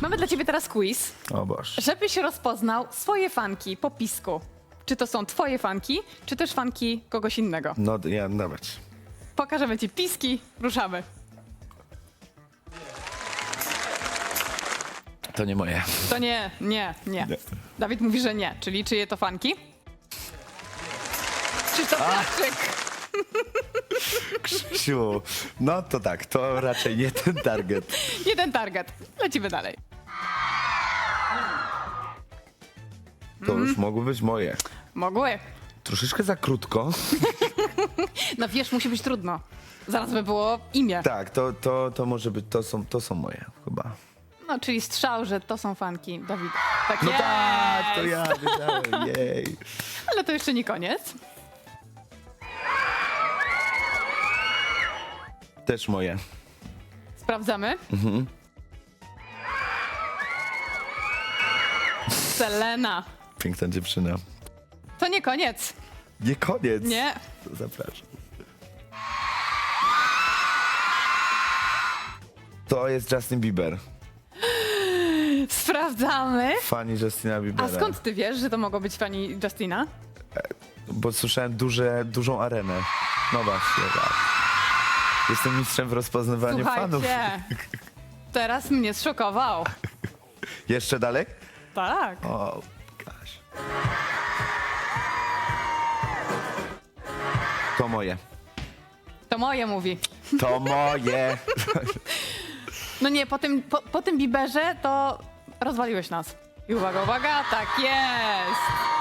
Mamy dla ciebie teraz quiz, O Boże. żebyś rozpoznał swoje fanki po pisku. Czy to są twoje fanki, czy też fanki kogoś innego. No, ja, dawać. Pokażemy ci piski, ruszamy. To nie moje. To nie, nie, nie. Nie. Dawid mówi, że nie. Czyli czyje to fanki? Czy to Płaczek? Krzysiu, no to tak, to raczej nie ten target. Jeden target. Lecimy dalej. To Mhm. już mogły być moje. Mogły. Troszeczkę za krótko. No wiesz, musi być trudno. Zaraz by było imię. Tak, to, to, to może być, to są, to są moje chyba. No, czyli strzał, że to są fanki Dawida. Tak No jest. tak, to ja wiedziałem, jej. Ale to jeszcze nie koniec. Też moje. Sprawdzamy. Mhm. Selena. Piękna dziewczyna. To nie koniec. Nie koniec. Nie. To Zapraszam. To jest Justin Bieber. Sprawdzamy. Fani Justina Biebera. A skąd ty wiesz, że to mogło być pani Justina? Bo słyszałem duże, dużą arenę. No właśnie, tak. Jestem mistrzem w rozpoznawaniu fanów. Słuchajcie. Teraz mnie zszokował. Jeszcze dalej? Tak. O, To moje. To moje mówi. To moje. No nie, po tym, po, po tym Bieberze to rozwaliłeś nas. I uwaga, uwaga, tak jest.